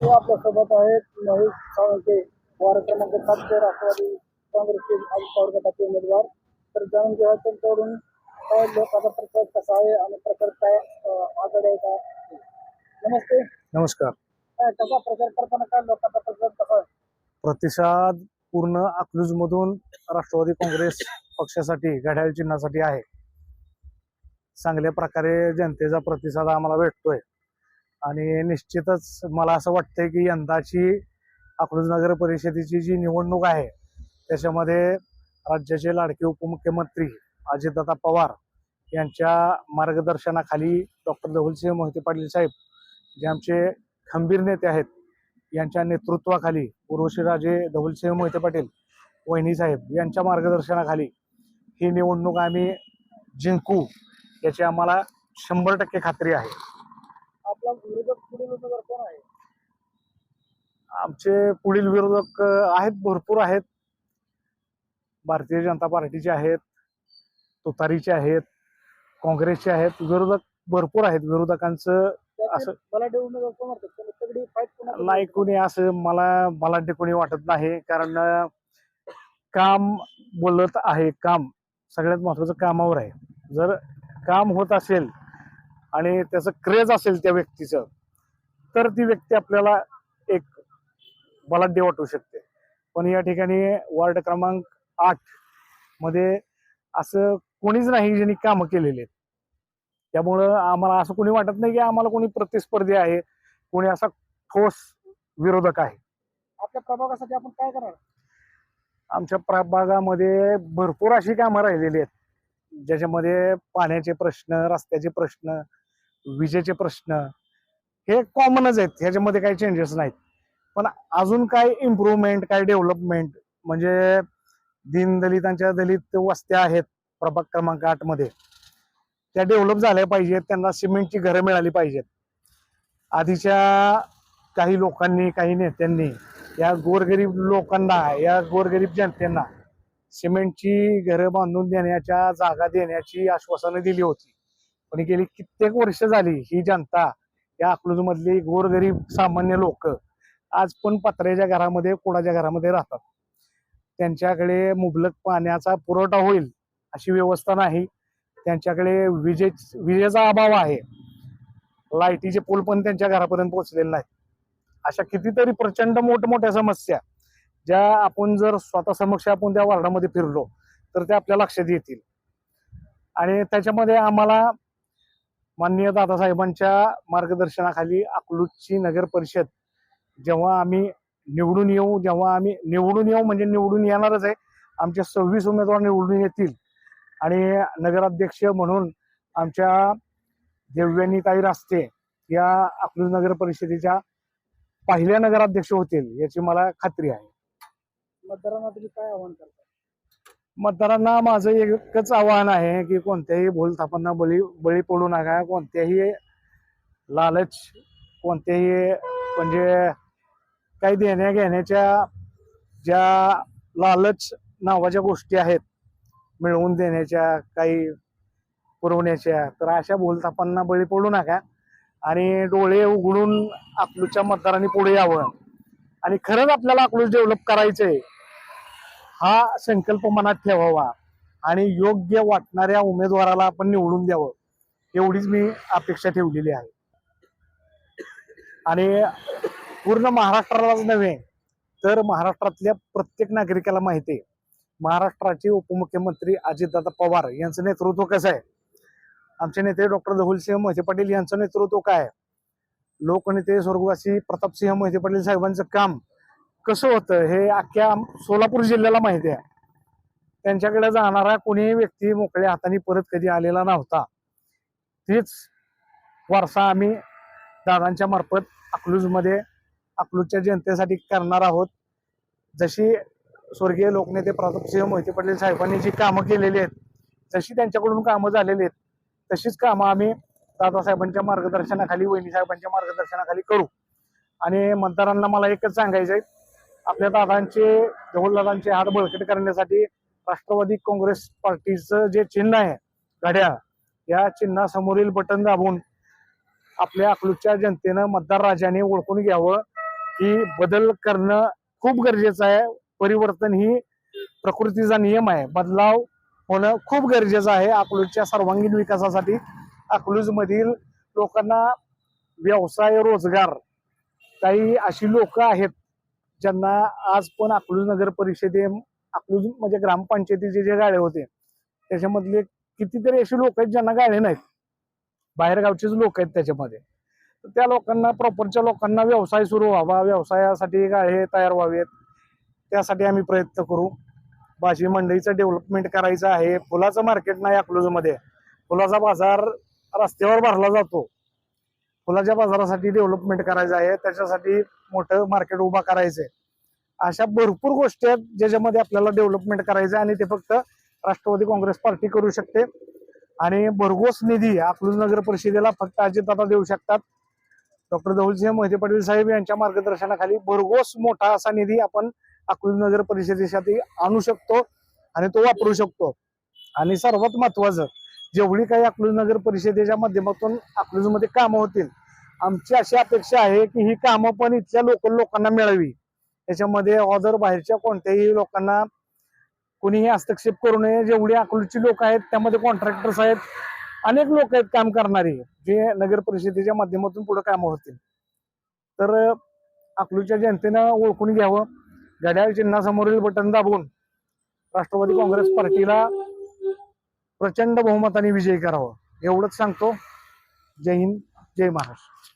ते आपल्यासोबत आहेत. महेश साळुंके वार्ड क्रमांक सातचे राष्ट्रवादी काँग्रेसचे अजित पवार गटाचे उमेदवार. तर जाणून घ्या त्यांच्याकडून काय लोकांचा प्रचार कसा आहे आणि प्रचार काय आघाडी आहे का? नमस्ते. नमस्कार. काय कसा प्रचार करताना काय लोकांचा प्रचार कसा आहे? प्रतिसाद पूर्ण अकलूज मधून राष्ट्रवादी काँग्रेस पक्षासाठी घड्याळ चिन्हासाठी आहे. चांगल्या प्रकारे जनतेचा प्रतिसाद आम्हाला भेटतोय. आणि निश्चितच मला असं वाटतंय की यंदाची अकलूज नगर परिषदेची जी निवडणूक आहे त्याच्यामध्ये राज्याचे लाडके उपमुख्यमंत्री अजितदादा पवार यांच्या मार्गदर्शनाखाली डॉक्टर धवलसिंह मोहिते पाटील साहेब जे आमचे खंबीर नेते आहेत यांच्या नेतृत्वाखाली उर्वशीराजे धवलसिंह मोहिते पाटील वहिनी साहेब यांच्या मार्गदर्शनाखाली ही निवडणूक आम्ही जिंकू याची आम्हाला शंभर टक्के खात्री आहे. आपला विरोधक पुढील उमेदवार कोण आहे? आमचे पुढील विरोधक आहेत भरपूर आहेत. भारतीय जनता पार्टीचे आहेत तुतारीचे आहेत काँग्रेसचे आहेत विरोधक भरपूर आहेत. विरोधकांचं असं- बलाढ्य उमेदवार कोण वाटतात नाही कोणी असं मला मला कोणी वाटत नाही. कारण काम बोलत आहे काम सगळ्यात महत्वाचं कामावर आहे. जर काम होत असेल आणि त्याचं क्रेज असेल त्या व्यक्तीचं तर ती व्यक्ती आपल्याला एक बलाढ्य वाटू शकते. पण या ठिकाणी वार्ड क्रमांक आठमध्ये असं कोणीच नाही ज्यांनी कामं केलेली आहेत. त्यामुळं आम्हाला असं कोणी वाटत नाही की आम्हाला कोणी प्रतिस्पर्धी आहे कोणी असा ठोस विरोधक आहे. आपल्या प्रभागासाठी आपण काय करणार? आमच्या प्रभागामध्ये भरपूर अशी कामं राहिलेली आहेत. ज्याच्यामध्ये पाण्याचे प्रश्न रस्त्याचे प्रश्न विजेचे प्रश्न हे कॉमनच आहेत. ह्याच्यामध्ये काही चेंजेस नाहीत. पण अजून काय इम्प्रूव्हमेंट काय डेव्हलपमेंट म्हणजे दीनदलितांच्या दलित वस्त्या आहेत प्रभाग क्रमांक आठमध्ये त्या डेव्हलप झाल्या पाहिजेत. त्यांना सिमेंटची घरं मिळाली पाहिजेत. आधीच्या काही लोकांनी काही नेत्यांनी या गोरगरीब लोकांना या गोरगरीब जनतेना सिमेंटची घरं बांधून देण्याच्या जागा देण्याची आश्वासनं दिली होती. पण गेली कित्येक वर्ष झाली ही जनता या अकलूज मधली गोरगरीब सामान्य लोक आज पण पत्र्याच्या घरामध्ये कोणाच्या घरामध्ये राहतात. त्यांच्याकडे मुबलक पाण्याचा पुरवठा होईल अशी व्यवस्था नाही. त्यांच्याकडे विजे विजेचा अभाव आहे. लाईटीचे पूल पण त्यांच्या घरापर्यंत पोहोचलेले नाहीत. अशा कितीतरी प्रचंड मोठमोठ्या समस्या ज्या आपण जर स्वतः समक्ष आपण त्या वार्डामध्ये फिरलो तर ते आपल्या लक्षात येतील. आणि त्याच्यामध्ये आम्हाला माननीय दादासाहेबांच्या मार्गदर्शनाखाली अकलूजची नगर परिषद जेव्हा आम्ही निवडून येऊ जेव्हा आम्ही निवडून येऊ म्हणजे निवडून येणारच आहे. आमचे सव्वीस उमेदवार निवडून येतील. आणि नगराध्यक्ष म्हणून आमच्या देव्यानीताई रास्ते या अकलूज नगर परिषदेच्या पहिल्या नगराध्यक्ष होतील याची मला खात्री आहे. मतदारांना तुम्ही काय आव्हान करता? मतदारांना माझं एकच आव्हान आहे की कोणत्याही भूलथापांना बळी बळी पडू नका. कोणत्याही लालच कोणत्याही म्हणजे काही देण्या घेण्याच्या ज्या लालच नावाच्या गोष्टी आहेत मिळवून देण्याच्या काही पुरवण्याच्या तर अशा भूलथापांना बळी पडू नका आणि डोळे उघडून आपलूच्या मतदारांनी पुढे यावं. आणि खरंच आपल्याला अकलूज डेव्हलप करायचंय. हा संकल्प मनात ठेवावा आणि योग्य वाटणाऱ्या उमेदवाराला आपण निवडून द्यावं एवढीच मी अपेक्षा ठेवलेली आहे आणि पूर्ण महाराष्ट्रालाच नव्हे तर महाराष्ट्रातल्या प्रत्येक नागरिकाला माहिती आहे महाराष्ट्राचे उपमुख्यमंत्री अजितदादा पवार यांचं नेतृत्व कसं आहे आमचे नेते डॉक्टर धवलसिंह मोहिते पाटील यांचं नेतृत्व काय आहे? लोकनेते स्वर्गवासी प्रतापसिंह मोहिते पाटील साहेबांचं काम कसं होतं हे अख्ख्या सोलापूर जिल्ह्याला माहिती आहे. त्यांच्याकडे जाणारा कोणीही व्यक्ती मोकळ्या हाताने परत कधी आलेला नव्हता. तीच वारसा आम्ही दादांच्या मार्फत अकलूजमध्ये अकलूजच्या जनतेसाठी करणार आहोत. जशी स्वर्गीय लोकनेते प्रतापसिंह मोहिते पाटील साहेबांनी जी कामं केलेली आहेत जशी त्यांच्याकडून कामं झालेली आहेत तशीच कामं आम्ही दादासाहेबांच्या मार्गदर्शनाखाली वहिनी साहेबांच्या मार्गदर्शनाखाली करू. आणि मतदारांना मला एकच सांगायचं आहे आपल्या दादांचे जवळदादांचे हात बळकट करण्यासाठी राष्ट्रवादी काँग्रेस पार्टीचं जे चिन्ह आहे घड्याळ या चिन्हासमोरील बटन दाबून आपल्या अकलूजच्या जनतेनं मतदार राजाने ओळखून घ्यावं. की बदल करणं खूप गरजेचं आहे. परिवर्तन ही प्रकृतीचा नियम आहे. बदलाव होणं खूप गरजेचं आहे अकलूजच्या सर्वांगीण विकासासाठी. अकलूजमधील लोकांना व्यवसाय रोजगार काही अशी लोक आहेत ज्यांना आज पण अकलूज नगर परिषदे अकलूज म्हणजे ग्रामपंचायतीचे जे गाळे होते त्याच्यामधले कितीतरी असे लोक आहेत ज्यांना गाळे नाहीत. बाहेरगावचेच लोक आहेत त्याच्यामध्ये. तर त्या लोकांना प्रॉपरच्या लोकांना व्यवसाय सुरू व्हावा. व्यवसायासाठी गाळे तयार व्हावेत. त्यासाठी आम्ही प्रयत्न करू. भाजी मंडईचं डेव्हलपमेंट करायचं आहे. फुलाचं मार्केट नाही अकलूजमध्ये. फुलाचा बाजार रस्त्यावर भरला जातो. फुलाच्या बाजारासाठी डेव्हलपमेंट करायचं आहे त्याच्यासाठी मोठं मार्केट उभा करायचं आहे अशा भरपूर गोष्टी आहेत ज्याच्यामध्ये आपल्याला डेव्हलपमेंट करायचं आहे आणि ते फक्त राष्ट्रवादी काँग्रेस पार्टी करू शकते. आणि भरघोस निधी अकलूज नगर परिषदेला फक्त अजितदादा देऊ शकतात. डॉक्टर धवलसिंह मोहिते पाटील साहेब यांच्या मार्गदर्शनाखाली भरघोस मोठा असा निधी आपण अकलूज नगर परिषदेसाठी आणू शकतो आणि तो वापरू शकतो. आणि सर्वात महत्वाचं जेवढी काही अकलूज नगर परिषदेच्या माध्यमातून अकलूजमध्ये कामं होतील आमची अशी अपेक्षा आहे की ही कामं पण इथल्या लोकल लोकांना मिळावी. त्याच्यामध्ये ऑदर बाहेरच्या कोणत्याही लोकांना कुणीही हस्तक्षेप करू नये. जेवढी अकलूजची लोक आहेत त्यामध्ये कॉन्ट्रॅक्टर्स आहेत अनेक लोक आहेत काम करणारी जे नगर परिषदेच्या माध्यमातून पुढे कामं होतील. तर अकलूजच्या जनतेनं ओळखून घ्यावं. घड्याळ चिन्हासमोरील बटन दाबून राष्ट्रवादी काँग्रेस पार्टीला प्रचंड बहुमताने विजयी करावं. एवढंच सांगतो. जय हिंद जय महाराष्ट्र.